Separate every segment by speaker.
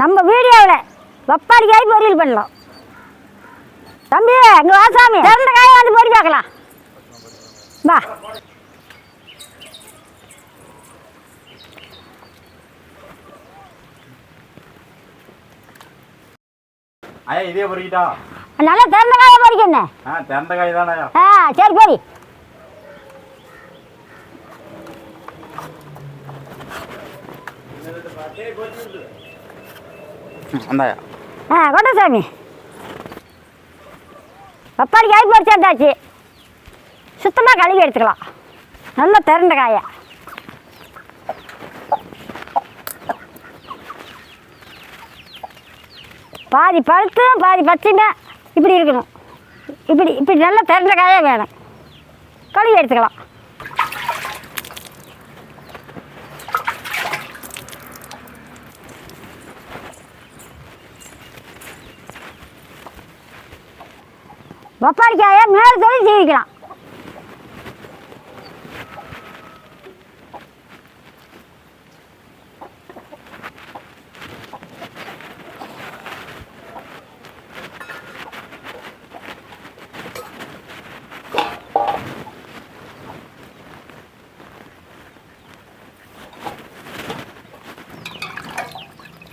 Speaker 1: நம்ம வீடியோவில் பப்பாளி காய் பொரியல் பண்ணலாம். தம்பி அங்கே வா சாமி. திறந்த காயை வந்து பொறி பார்க்கலாம். வா.
Speaker 2: ஐயா இதே பொறிக்கிட்டா?
Speaker 1: நல்லா திறந்த காயை பொறிக்கணும்
Speaker 2: ஆ திறந்த காய் தானே
Speaker 1: ஆ சரி பொரி.
Speaker 2: அந்தாயா
Speaker 1: ஆ கொண்ட சாமி பப்பாளி காய் பறிச்சாண்டாச்சு சுத்தமாக கழுவி எடுத்துக்கலாம் நல்லா திறந்த காயா பாதி பழுத்தும் பாதி பச்சையுமே இப்படி இருக்கணும் இப்படி இப்படி நல்லா திரண்ட காயாக வேணும் கழுவி எடுத்துக்கலாம் பப்பாளி மேல மேலே தொழில் ஜீவிக்கலாம்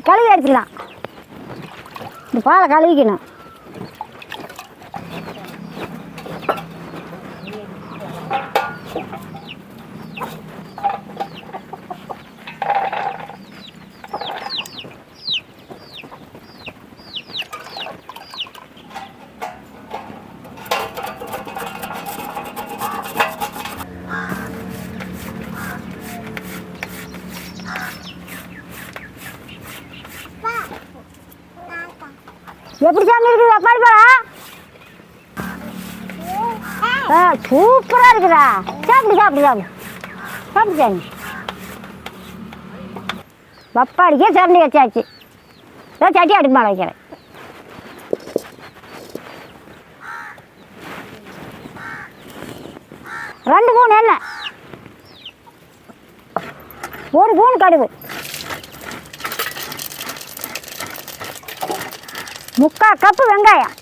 Speaker 1: கழுவி அடிச்சிடலாம். இந்த பாலை கழுவிக்கணும். எப்படி சாமி இருக்குது பப்பாளி பழம் ஆ சூப்பராக இருக்குதா? சாப்பிடு சாப்பிடு சாப்பிடு. சாப்பிடு சாமி. பப்பாளிக்கே சரண்டி வச்சாச்சு. ஏதோ சட்டி அடுப்பு வைக்கிறேன். ரெண்டு பூன் எண்ணெய். ஒரு பூன் கடுகு. முக்கால் கப்பு வெங்காயம்.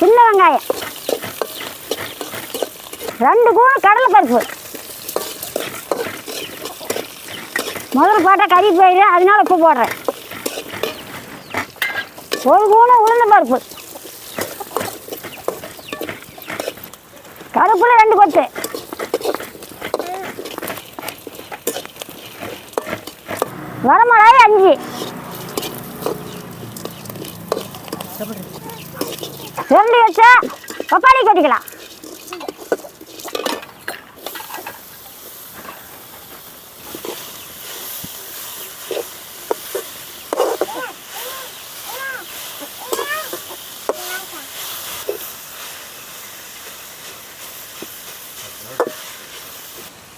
Speaker 1: சின்ன வெங்காயம். ரெண்டு கூணு கடலைப்பருப்பு. முதல்ல போட்டால் கறி போயிடு அதனால உப்பு போடுறேன். ஒரு கூணு உளுந்த பருப்பு கருப்பில் ரெண்டு கொத்து. வரமிளகாய் அஞ்சு. ரெண்டு வச்சா பப்பாளி கட்டிக்கலாம்.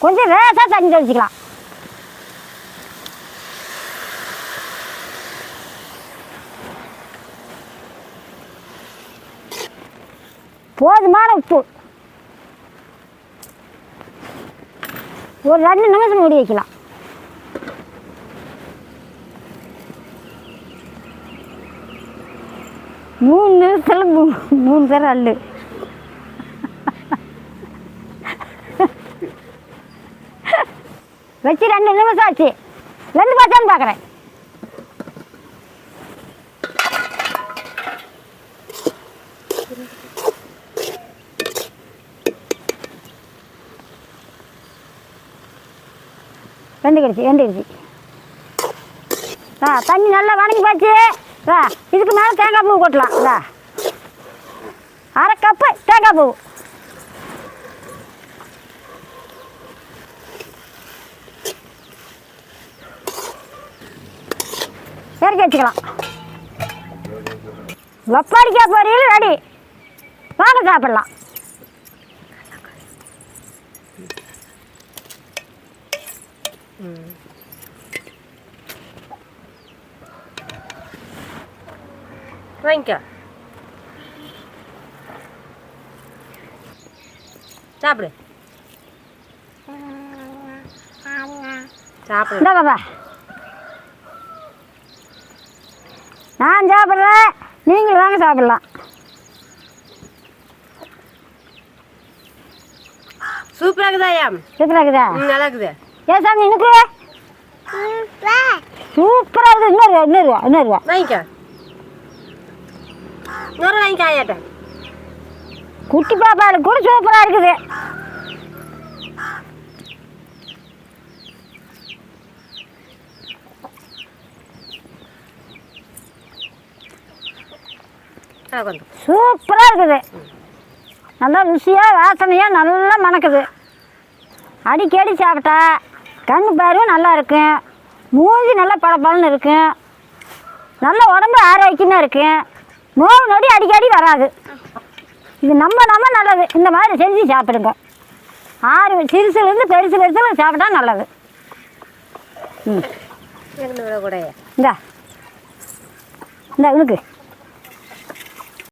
Speaker 1: கொஞ்சம் லேசாக தண்ணி தெளிச்சிக்கலாம். போதுமான உப்பு. ஒரு ரெண்டு நிமிஷம் மூடி வைக்கலாம். மூணு நிமிஷத்தில் மூ மூணு பேர் அல்லு வச்சு ரெண்டு நிமிஷம் ஆச்சு. ரெண்டு பச்சான்னு பார்க்குறேன் Thank you. வெந்துக்கிடுச்சு வெந்துக்கிடுச்சு ஆ தண்ணி நல்லா வணங்கி போச்சு. ஆ இதுக்கு மேலே தேங்காய் பூ கொட்டலாம். இல்லை அரை கப்பு தேங்காய் பூ. இறக்கி வச்சுக்கலாம். வப்பாடிக்காய் பொரியல் ரெடி? வாங்க சாப்பிடலாம்.
Speaker 3: வாங்கிக்கோ. சாப்பிடு.
Speaker 1: இந்த பாப்பா. நான் சாப்பிட்றேன் நீங்கள் வாங்க சாப்பிட்லாம்.
Speaker 3: சூப்பராக இருக்குதா
Speaker 1: சூப்பராக இருக்குதா?
Speaker 3: நல்லா இருக்குது.
Speaker 1: ஏ சாமி எனக்கு சூப்பராக இருக்குது இன்னொரு இன்னொரு இன்னொரு
Speaker 3: வாங்கிக்கோ. இன்னொரு வாங்கிக்கோ ஐயாட்ட
Speaker 1: குட்டி பாப்பாவுக்கு கூட சூப்பராக இருக்குது. சூப்பராக இருக்குது. நல்லா ருசியாக வாசனையாக நல்லா மணக்குது. அடிக்கடி சாப்பிட்டா கண்ணு பார்வையும் நல்லா இருக்கும் மூஞ்சி நல்லா பளபளன்னு இருக்கும் நல்ல உடம்பு ஆரோக்கியமாக இருக்கும் நோய் நொடி அடிக்கடி வராது. இது நம்ம நம்ம நல்லது. இந்த மாதிரி செஞ்சு சாப்பிடுங்க. ஆறு சிறுசுலேருந்து பெருசு பெருசில் சாப்பிட்டா நல்லது. ம். இந்தா. இந்த உனக்கு